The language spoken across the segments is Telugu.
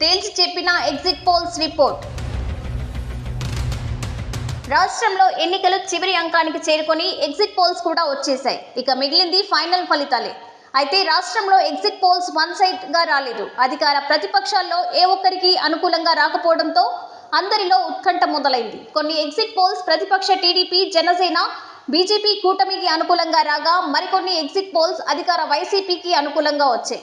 తేల్చి చెప్పిన ఎగ్జిట్ పోల్స్ రిపోర్ట్. రాష్ట్రంలో ఎన్నికలు చివరి అంకానికి చేరుకొని ఎగ్జిట్ పోల్స్ కూడా వచ్చేశాయి. ఇక మిగిలింది ఫైనల్ ఫలితాలే. అయితే రాష్ట్రంలో ఎగ్జిట్ పోల్స్ వన్ సైడ్గా రాలేదు. అధికార ప్రతిపక్షాల్లో ఏ ఒక్కరికి అనుకూలంగా రాకపోవడంతో అందరిలో ఉత్కంఠ మొదలైంది. కొన్ని ఎగ్జిట్ పోల్స్ ప్రతిపక్ష టీడీపీ జనసేన బీజేపీ కూటమికి అనుకూలంగా రాగా మరికొన్ని ఎగ్జిట్ పోల్స్ అధికార వైసీపీకి అనుకూలంగా వచ్చాయి.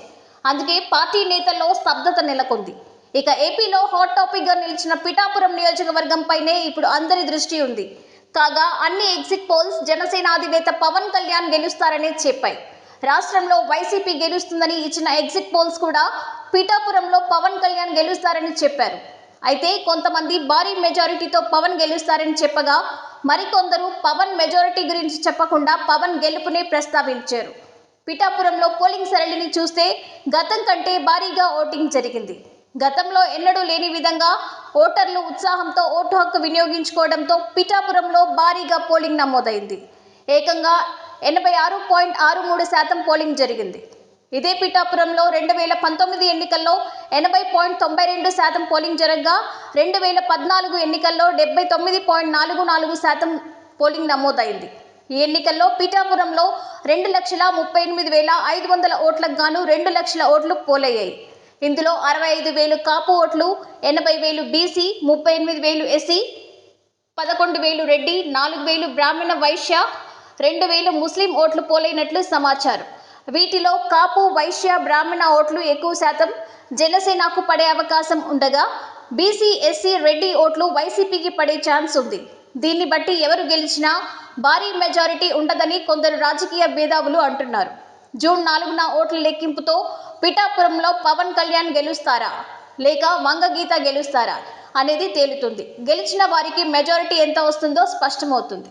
అందుకే పార్టీ నేతల్లో స్తబ్దత నెలకొంది. ఇక ఏపీలో హాట్ టాపిక్గా నిలిచిన పిఠాపురం నియోజకవర్గంపైనే ఇప్పుడు అందరి దృష్టి ఉంది. కాగా అన్ని ఎగ్జిట్ పోల్స్ జనసేన అధినేత పవన్ కళ్యాణ్ గెలుస్తారని చెప్పాయి. రాష్ట్రంలో వైసీపీ గెలుస్తుందని ఇచ్చిన ఎగ్జిట్ పోల్స్ కూడా పిఠాపురంలో పవన్ కళ్యాణ్ గెలుస్తారని చెప్పారు. అయితే కొంతమంది భారీ మెజారిటీతో పవన్ గెలుస్తారని చెప్పగా మరికొందరు పవన్ మెజారిటీ గురించి చెప్పకుండా పవన్ గెలుపునే ప్రస్తావించారు. పిఠాపురంలో పోలింగ్ సరళిని చూస్తే గతం కంటే భారీగా ఓటింగ్ జరిగింది. గతంలో ఎన్నడూ లేని విధంగా ఓటర్లు ఉత్సాహంతో ఓటు హక్కు వినియోగించుకోవడంతో పిఠాపురంలో భారీగా పోలింగ్ నమోదైంది. ఏకంగా ఎనభై ఆరు పాయింట్ ఆరు మూడు శాతం పోలింగ్ జరిగింది. ఇదే పిఠాపురంలో రెండు వేల పంతొమ్మిది ఎన్నికల్లో ఎనభై పాయింట్ తొంభై రెండు శాతం పోలింగ్ జరగగా రెండు వేల పద్నాలుగు ఎన్నికల్లో డెబ్బై తొమ్మిది పాయింట్ నాలుగు నాలుగు శాతం పోలింగ్ నమోదైంది. ఈ ఎన్నికల్లో పీఠాపురంలో రెండు లక్షల ముప్పై ఎనిమిది వేల ఐదు వందల ఓట్లకు గాను రెండు లక్షల ఓట్లు పోలయ్యాయి. ఇందులో అరవై ఐదు వేలు కాపు ఓట్లు ఎనభై వేలు బీసీ ముప్పై ఎనిమిది వేలు ఎస్సీ పదకొండు వేలు రెడ్డి నాలుగు వేలు బ్రాహ్మణ వైశ్య రెండు వేలు ముస్లిం ఓట్లు పోలైనట్లు సమాచారం. వీటిలో కాపు వైశ్య బ్రాహ్మణ ఓట్లు ఎక్కువ శాతం జనసేనకు పడే అవకాశం ఉండగా బీసీ ఎస్సీ రెడ్డి ఓట్లు వైసీపీకి పడే ఛాన్స్ ఉంది. దీన్ని బట్టి ఎవరు గెలిచినా భారీ మెజారిటీ ఉండదని కొందరు రాజకీయ భేదావులు అంటున్నారు. జూన్ నాలుగున ఓట్ల లెక్కింపుతో పిఠాపురంలో పవన్ కళ్యాణ్ గెలుస్తారా? లేక వంగగీత గెలుస్తారా? అనేది తేలుతుంది. గెలిచిన వారికి మెజారిటీ ఎంత వస్తుందో స్పష్టమవుతుంది.